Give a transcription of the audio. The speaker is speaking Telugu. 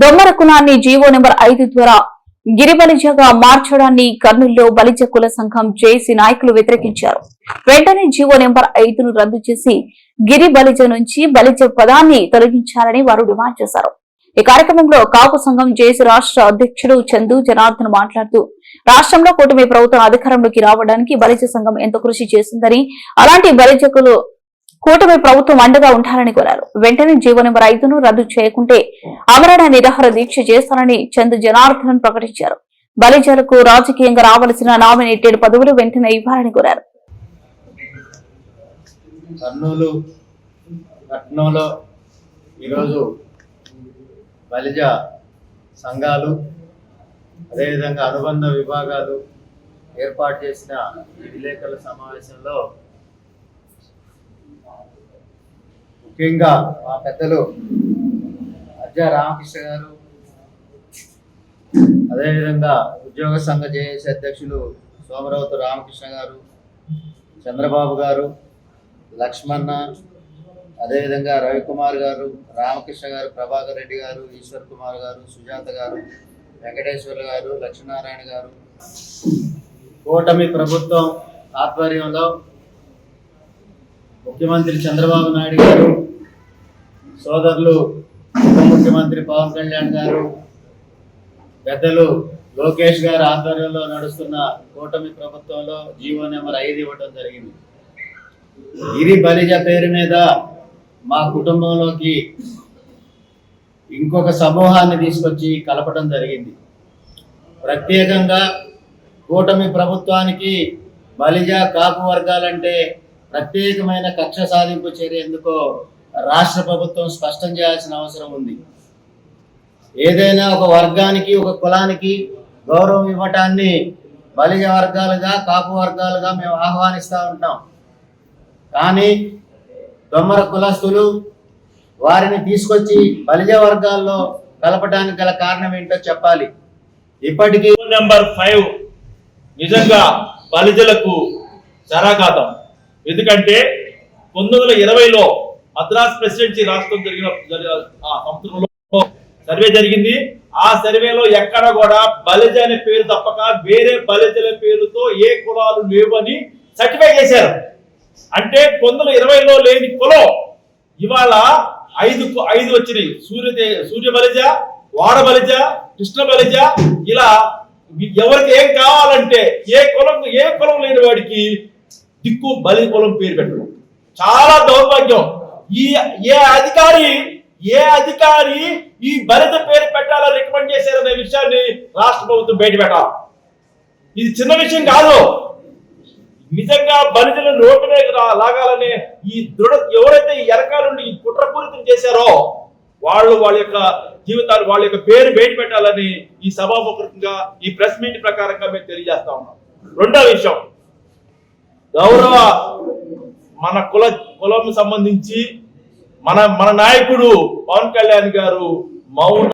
దొమ్మర కులాన్ని జీవో నెంబర్ ఐదు ద్వారా గిరిబలిజగా మార్చడాన్ని కర్నూలులో బలిజ కుల సంఘం జేసీ నాయకులు వ్యతిరేకించారు. వెంటనే జీవో నెంబర్ ఐదును రద్దు చేసి గిరి బలిజ నుంచి బలిజ పదాన్ని తొలగించాలని వారు డిమాండ్ చేశారు. ఈ కార్యక్రమంలో కాపు సంఘం జేసీ రాష్ట్ర అధ్యక్షుడు చందు జనార్దన్ మాట్లాడుతూ రాష్ట్రంలో కూటమి ప్రభుత్వం అధికారంలోకి రావడానికి బలిజ సంఘం ఎంతో కృషి చేసిందని అలాంటి బలిజకులు కూటమి ప్రభుత్వం అండగా ఉంటారని కోరారు. వెంటనే జీవో నెంబర్ ఐదును రద్దు చేయకుంటే అమరణ నిరాహార దీక్ష చేస్తానని చందు జనార్దన్ ప్రకటించారు. బలిజలకు రాజకీయంగా రావలసిన నామినేటెడ్ పదవులు వెంటనే ఇవ్వాలని కోరారు. కర్నూలు పట్టణంలో ఈరోజు బలిజ సంఘాలు అదేవిధంగా అనుబంధ విభాగాలు ఏర్పాటు చేసిన విలేకరుల సమావేశంలో ముఖ్యంగా మా పెద్దలు అజ్జా రామకృష్ణ గారు అదేవిధంగా ఉద్యోగ సంఘ జేఏసీ అధ్యక్షులు సోమరావుతు రామకృష్ణ గారు చంద్రబాబు గారు లక్ష్మణ అదేవిధంగా రవికుమార్ గారు రామకృష్ణ గారు ప్రభాకర్ రెడ్డి గారు ఈశ్వర్ కుమార్ గారు సుజాత గారు వెంకటేశ్వర్లు గారు లక్ష్మీనారాయణ గారు. కూటమి ప్రభుత్వం ఆధ్వర్యంలో ముఖ్యమంత్రి చంద్రబాబు నాయుడు గారు సోదరులు ఉప ముఖ్యమంత్రి పవన్ కళ్యాణ్ గారు పెద్దలు లోకేష్ గారి ఆధ్వర్యంలో నడుస్తున్న కూటమి ప్రభుత్వంలో జీవో నెంబర్ ఐదు ఇవ్వడం జరిగింది. గిరి బలిజ పేరు మీద మా కుటుంబంలోకి ఇంకొక సమూహాన్ని తీసుకొచ్చి కలపడం జరిగింది. ప్రత్యేకంగా కూటమి ప్రభుత్వానికి బలిజ కాపు వర్గాలంటే ప్రత్యేకమైన కక్ష సాధింపు చర్య ఎందుకో రాష్ట్ర ప్రభుత్వం స్పష్టం చేయాల్సిన అవసరం ఉంది. ఏదైనా ఒక వర్గానికి ఒక కులానికి గౌరవం ఇవ్వటాన్ని బలిజ వర్గాలుగా కాపు వర్గాలుగా మేము ఆహ్వానిస్తూ ఉంటాం. కానీ దొమ్మర కులస్తులు వారిని తీసుకొచ్చి బలిజ వర్గాల్లో కలపడానికి గల కారణం ఏంటో చెప్పాలి. ఇప్పటికీ నెంబర్ ఫైవ్ నిజంగా బలిజలకు జరాఘాతం ఎందుకంటే పంతొమ్మిది వందల ఇరవైలో మద్రాస్ ప్రెసిడెన్సీ రాష్ట్రం జరిగిన సంవత్సరంలో సర్వే జరిగింది. ఆ సర్వేలో ఎక్కడ కూడా బలిజ అనే పేరు తప్పక వేరే బలిజల పేరుతో ఏ కులాలు లేవని సర్టిఫై చేశారు. అంటే పంతొమ్మిది ఇరవైలో లేని కులం ఇవాళ ఐదు ఐదు వచ్చినాయి. సూర్యదే సూర్య బలిజ వాడ బలిజ కృష్ణ బలిజ ఇలా ఎవరికి ఏం కావాలంటే ఏ కులం ఏ కులం లేని వాడికి దిక్కు బలి కులం పేరు పెట్టడం చాలా దౌర్భాగ్యం. ఈ ఏ అధికారి ఏ అధికారి ఈ బలిత పేరు పెట్టాలని రికమెండ్ చేశారనే విషయాన్ని రాష్ట్ర ప్రభుత్వం బయట పెట్టాలి. ఇది చిన్న విషయం కాదు. నిజంగా బలిజలను రోడ్డు మీద లాగాలనే ఈ దృఢ ఎవరైతే ఈ ఎరకాల నుండి ఈ కుట్రపూరితం చేశారో వాళ్ళు వాళ్ళ యొక్క జీవితాలు వాళ్ళ యొక్క పేరు బయట పెట్టాలని ఈ సభాముఖంగా ఈ ప్రెస్ మీట్ ప్రకారంగా మేము తెలియజేస్తా ఉన్నాం. రెండో విషయం. గౌరవ మన కుల కులం సంబంధించి మన మన నాయకుడు పవన్ కళ్యాణ్ గారు మౌన